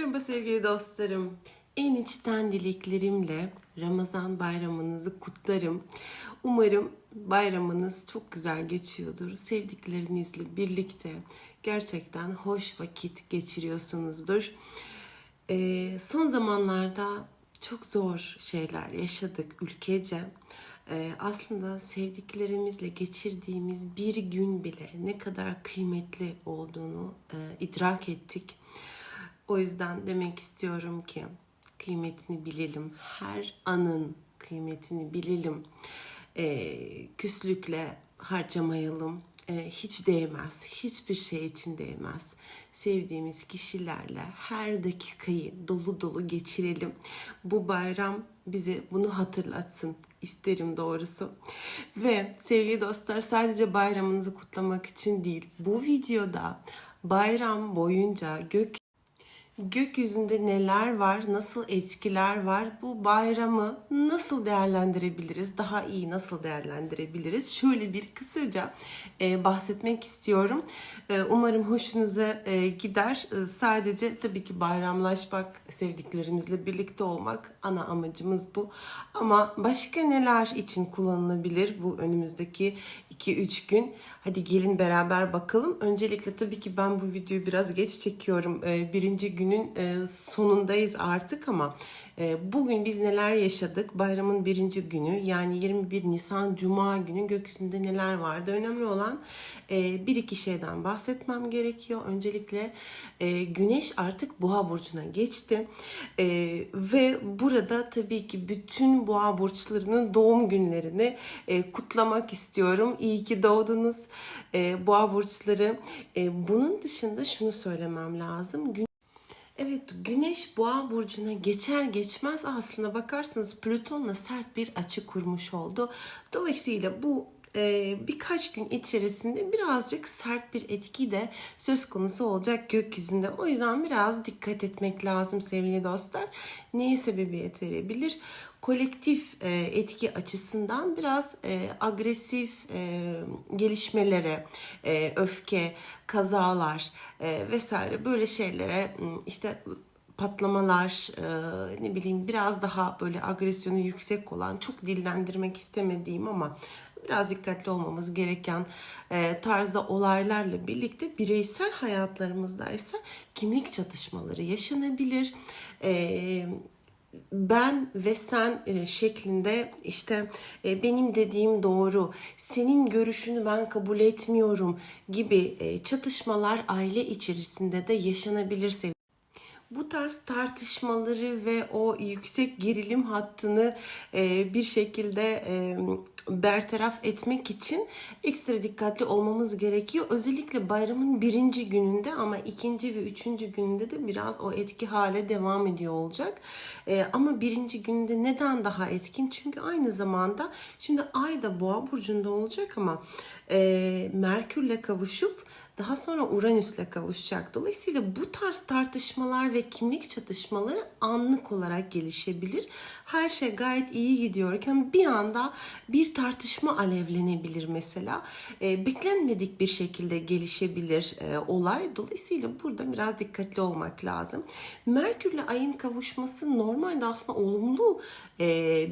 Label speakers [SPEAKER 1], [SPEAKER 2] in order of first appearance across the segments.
[SPEAKER 1] Merhaba sevgili dostlarım. En içten dileklerimle Ramazan bayramınızı kutlarım. Umarım bayramınız çok güzel geçiyordur. Sevdiklerinizle birlikte gerçekten hoş vakit geçiriyorsunuzdur. Ee, son zamanlarda çok zor şeyler yaşadık ülkece. Ee, aslında sevdiklerimizle geçirdiğimiz bir gün bile ne kadar kıymetli olduğunu e, idrak ettik. O yüzden demek istiyorum ki kıymetini bilelim. Her anın kıymetini bilelim. Ee, küslükle harcamayalım. Ee, hiç değmez. Hiçbir şey için değmez. Sevdiğimiz kişilerle her dakikayı dolu dolu geçirelim. Bu bayram bize bunu hatırlatsın isterim doğrusu. Ve sevgili dostlar sadece bayramınızı kutlamak için değil. Bu videoda bayram boyunca gök gökyüzünde neler var, nasıl etkiler var, bu bayramı nasıl değerlendirebiliriz, daha iyi nasıl değerlendirebiliriz? Şöyle bir kısaca e, bahsetmek istiyorum. E, umarım hoşunuza e, gider. E, sadece tabii ki bayramlaşmak, sevdiklerimizle birlikte olmak ana amacımız bu. Ama başka neler için kullanılabilir bu önümüzdeki 2-3 gün? Hadi gelin beraber bakalım. Öncelikle tabii ki ben bu videoyu biraz geç çekiyorum. E, birinci günün e, sonundayız artık ama e, bugün biz neler yaşadık? Bayramın birinci günü yani 21 Nisan Cuma günü gökyüzünde neler vardı? Önemli olan e, bir iki şeyden bahsetmem gerekiyor. Öncelikle Güneş artık Boğa burcuna geçti ve burada tabii ki bütün Boğa burçlarının doğum günlerini kutlamak istiyorum. İyi ki doğdunuz Boğa burçları. Bunun dışında şunu söylemem lazım. Evet, Güneş Boğa burcuna geçer geçmez aslında bakarsanız Plüton'la sert bir açı kurmuş oldu. Dolayısıyla bu birkaç gün içerisinde birazcık sert bir etki de söz konusu olacak gökyüzünde. O yüzden biraz dikkat etmek lazım sevgili dostlar. Neye sebebiyet verebilir? Kolektif e, etki açısından biraz e, agresif e, gelişmelere, e, öfke, kazalar e, vesaire böyle şeylere işte patlamalar, e, ne bileyim biraz daha böyle agresyonu yüksek olan, çok dillendirmek istemediğim ama biraz dikkatli olmamız gereken e, tarzda olaylarla birlikte bireysel hayatlarımızda ise kimlik çatışmaları yaşanabilir. E, ben ve sen e, şeklinde işte e, benim dediğim doğru, senin görüşünü ben kabul etmiyorum gibi çatışmalar aile içerisinde de yaşanabilir sevgili bu tarz tartışmaları ve o yüksek gerilim hattını e, bir şekilde e, bertaraf etmek için ekstra dikkatli olmamız gerekiyor. Özellikle bayramın birinci gününde ama ikinci ve üçüncü gününde de biraz o etki hale devam ediyor olacak. E, ama birinci günde neden daha etkin? Çünkü aynı zamanda şimdi ay da boğa burcunda olacak ama e, Merkürle kavuşup daha sonra Uranüs'le kavuşacak. Dolayısıyla bu tarz tartışmalar ve kimlik çatışmaları anlık olarak gelişebilir. Her şey gayet iyi gidiyorken bir anda bir tartışma alevlenebilir mesela. E, beklenmedik bir şekilde gelişebilir e, olay. Dolayısıyla burada biraz dikkatli olmak lazım. Merkürle ayın kavuşması normalde aslında olumlu e,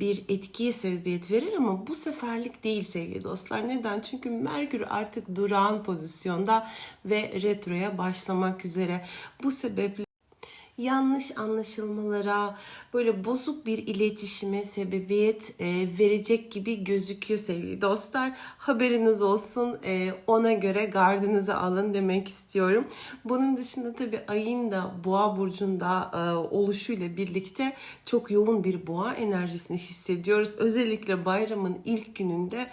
[SPEAKER 1] bir etkiye sebebiyet verir ama bu seferlik değil sevgili dostlar. Neden? Çünkü Merkür artık durağan pozisyonda ve retroya başlamak üzere. Bu sebeple yanlış anlaşılmalara, böyle bozuk bir iletişime sebebiyet e, verecek gibi gözüküyor sevgili dostlar. Haberiniz olsun. E, ona göre gardınızı alın demek istiyorum. Bunun dışında tabii ayın da boğa burcunda e, oluşuyla birlikte çok yoğun bir boğa enerjisini hissediyoruz. Özellikle bayramın ilk gününde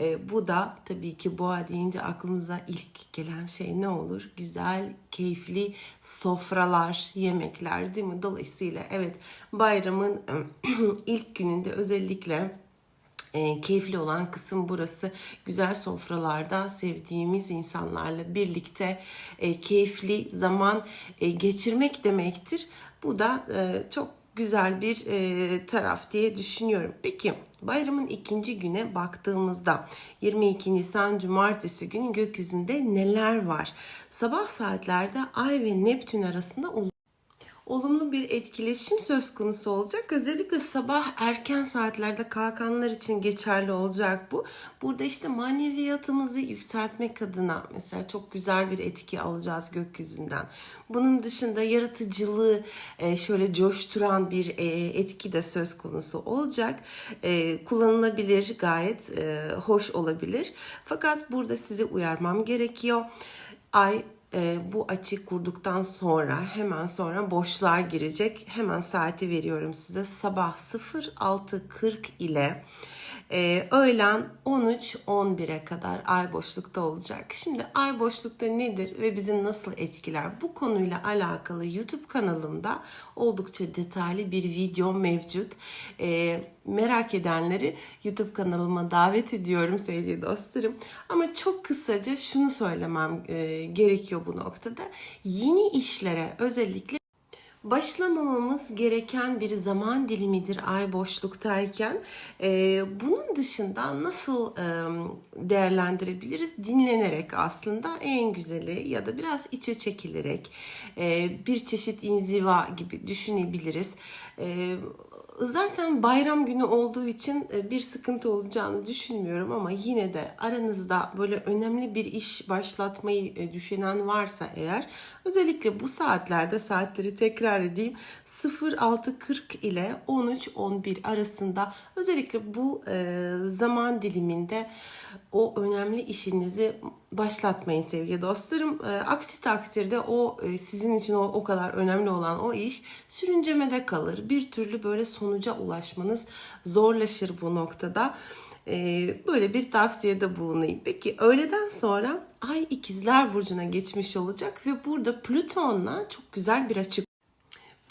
[SPEAKER 1] e, bu da tabii ki boğa deyince aklımıza ilk gelen şey ne olur? Güzel, keyifli sofralar, yemekler değil mi? Dolayısıyla evet bayramın ilk gününde özellikle e, keyifli olan kısım burası. Güzel sofralarda sevdiğimiz insanlarla birlikte e, keyifli zaman e, geçirmek demektir. Bu da e, çok güzel bir e, taraf diye düşünüyorum. Peki bayramın ikinci güne baktığımızda 22 Nisan Cumartesi günü gökyüzünde neler var? Sabah saatlerde Ay ve Neptün arasında olumlu bir etkileşim söz konusu olacak. Özellikle sabah erken saatlerde kalkanlar için geçerli olacak bu. Burada işte maneviyatımızı yükseltmek adına mesela çok güzel bir etki alacağız gökyüzünden. Bunun dışında yaratıcılığı e, şöyle coşturan bir e, etki de söz konusu olacak. E, Kullanılabilir, gayet hoş olabilir. Fakat burada sizi uyarmam gerekiyor. Ay e, bu açı kurduktan sonra hemen sonra boşluğa girecek. Hemen saati veriyorum size. Sabah 06.40 ile e, öğlen 13-11'e kadar ay boşlukta olacak. Şimdi ay boşlukta nedir ve bizi nasıl etkiler? Bu konuyla alakalı YouTube kanalımda oldukça detaylı bir video mevcut. E, merak edenleri YouTube kanalıma davet ediyorum sevgili dostlarım. Ama çok kısaca şunu söylemem e, gerekiyor bu noktada. Yeni işlere özellikle başlamamamız gereken bir zaman dilimidir ay boşluktayken. Ee, bunun dışında nasıl e, değerlendirebiliriz? Dinlenerek aslında en güzeli ya da biraz içe çekilerek e, bir çeşit inziva gibi düşünebiliriz. E, Zaten bayram günü olduğu için e, bir sıkıntı olacağını düşünmüyorum ama yine de aranızda böyle önemli bir iş başlatmayı e, düşünen varsa eğer özellikle bu saatlerde saatleri tekrar edeyim 06.40 ile 13.11 arasında özellikle bu e, zaman diliminde o önemli işinizi başlatmayın sevgili dostlarım. E, aksi takdirde o e, sizin için o, o kadar önemli olan o iş sürüncemede kalır. Bir türlü böyle sonuca ulaşmanız zorlaşır bu noktada. E, böyle bir tavsiyede bulunayım. Peki öğleden sonra Ay ikizler burcuna geçmiş olacak ve burada Plüton'la çok güzel bir açı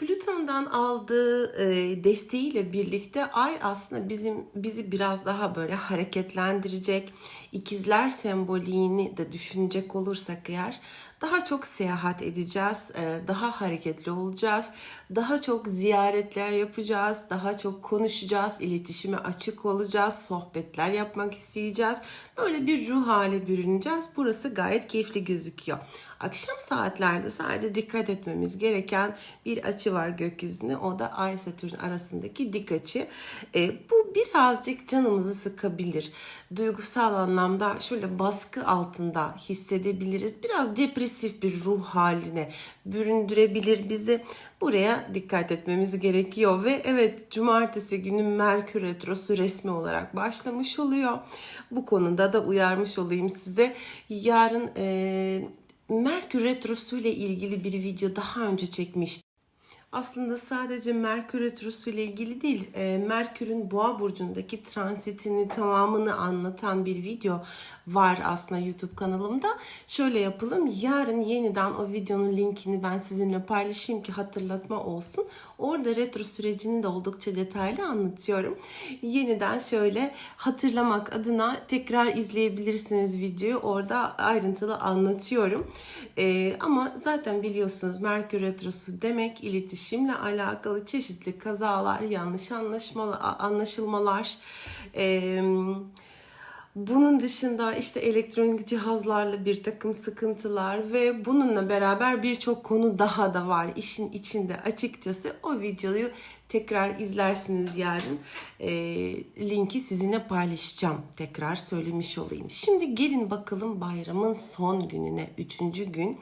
[SPEAKER 1] Plüton'dan aldığı e, desteğiyle birlikte Ay aslında bizim bizi biraz daha böyle hareketlendirecek. İkizler semboliğini de düşünecek olursak eğer daha çok seyahat edeceğiz, e, daha hareketli olacağız, daha çok ziyaretler yapacağız, daha çok konuşacağız, iletişime açık olacağız, sohbetler yapmak isteyeceğiz. Böyle bir ruh hale bürüneceğiz. Burası gayet keyifli gözüküyor. Akşam saatlerde sadece dikkat etmemiz gereken bir açı var gökyüzünde. O da Ay Satürn arasındaki dik açı. E, bu birazcık canımızı sıkabilir. Duygusal anlamda şöyle baskı altında hissedebiliriz. Biraz depresif bir ruh haline büründürebilir bizi. Buraya dikkat etmemiz gerekiyor ve evet cumartesi günü Merkür Retrosu resmi olarak başlamış oluyor. Bu konuda da uyarmış olayım size. Yarın e, Merkür Retrosu ile ilgili bir video daha önce çekmiştim. Aslında sadece Merkür Retrosu ile ilgili değil, e, Merkür'ün Boğa burcundaki transitini tamamını anlatan bir video var aslında YouTube kanalımda. Şöyle yapalım, yarın yeniden o videonun linkini ben sizinle paylaşayım ki hatırlatma olsun. Orada retro sürecini de oldukça detaylı anlatıyorum. Yeniden şöyle hatırlamak adına tekrar izleyebilirsiniz videoyu. Orada ayrıntılı anlatıyorum. E, ama zaten biliyorsunuz Merkür Retrosu demek iletişimle alakalı çeşitli kazalar, yanlış anlaşmalar, anlaşılmalar, eee bunun dışında işte elektronik cihazlarla bir takım sıkıntılar ve bununla beraber birçok konu daha da var işin içinde açıkçası. O videoyu tekrar izlersiniz yarın. E, linki sizinle paylaşacağım. Tekrar söylemiş olayım. Şimdi gelin bakalım bayramın son gününe. Üçüncü gün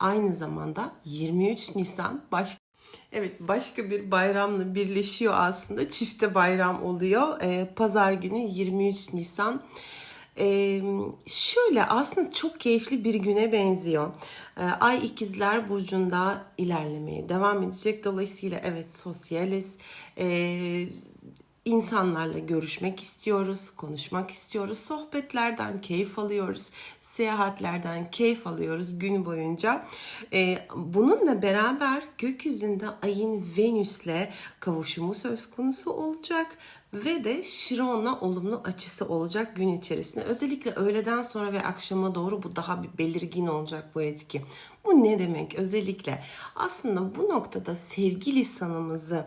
[SPEAKER 1] aynı zamanda 23 Nisan baş Evet başka bir bayramla birleşiyor aslında. Çifte bayram oluyor. Ee, Pazar günü 23 Nisan. Ee, şöyle aslında çok keyifli bir güne benziyor. Ee, Ay ikizler burcunda ilerlemeye devam edecek. Dolayısıyla evet sosyaliz. Ee, insanlarla görüşmek istiyoruz, konuşmak istiyoruz, sohbetlerden keyif alıyoruz, seyahatlerden keyif alıyoruz gün boyunca. Ee, bununla beraber gökyüzünde ayın Venüs'le kavuşumu söz konusu olacak ve de Şiron'la olumlu açısı olacak gün içerisinde. Özellikle öğleden sonra ve akşama doğru bu daha bir belirgin olacak bu etki. Bu ne demek? Özellikle aslında bu noktada sevgi lisanımızı,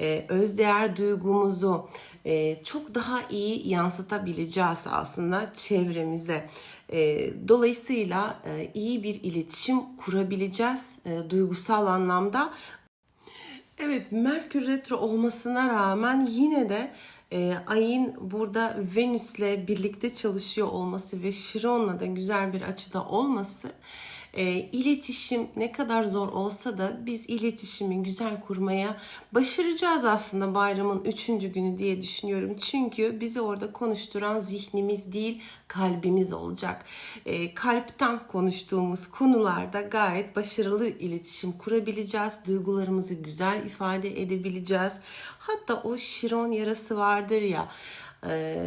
[SPEAKER 1] e, özdeğer duygumuzu e, çok daha iyi yansıtabileceğiz aslında çevremize. E, dolayısıyla iyi bir iletişim kurabileceğiz duygusal anlamda. Evet, Merkür Retro olmasına rağmen yine de e, ayın burada Venüs'le birlikte çalışıyor olması ve Şiron'la da güzel bir açıda olması e, iletişim ne kadar zor olsa da biz iletişimi güzel kurmaya başaracağız aslında bayramın üçüncü günü diye düşünüyorum. Çünkü bizi orada konuşturan zihnimiz değil kalbimiz olacak. E, kalpten konuştuğumuz konularda gayet başarılı iletişim kurabileceğiz. Duygularımızı güzel ifade edebileceğiz. Hatta o Şiron yarası vardır ya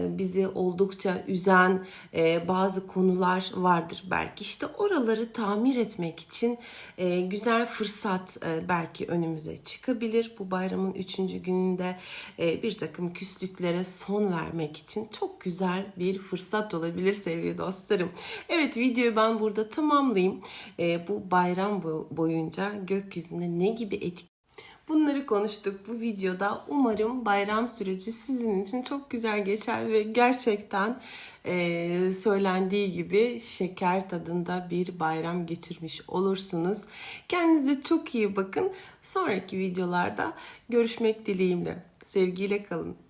[SPEAKER 1] bizi oldukça üzen e, bazı konular vardır belki. İşte oraları tamir etmek için e, güzel fırsat e, belki önümüze çıkabilir. Bu bayramın üçüncü gününde e, bir takım küslüklere son vermek için çok güzel bir fırsat olabilir sevgili dostlarım. Evet videoyu ben burada tamamlayayım. E, bu bayram bo- boyunca gökyüzünde ne gibi etki Bunları konuştuk bu videoda. Umarım bayram süreci sizin için çok güzel geçer ve gerçekten eee, söylendiği gibi şeker tadında bir bayram geçirmiş olursunuz. Kendinize çok iyi bakın. Sonraki videolarda görüşmek dileğimle. Sevgiyle kalın.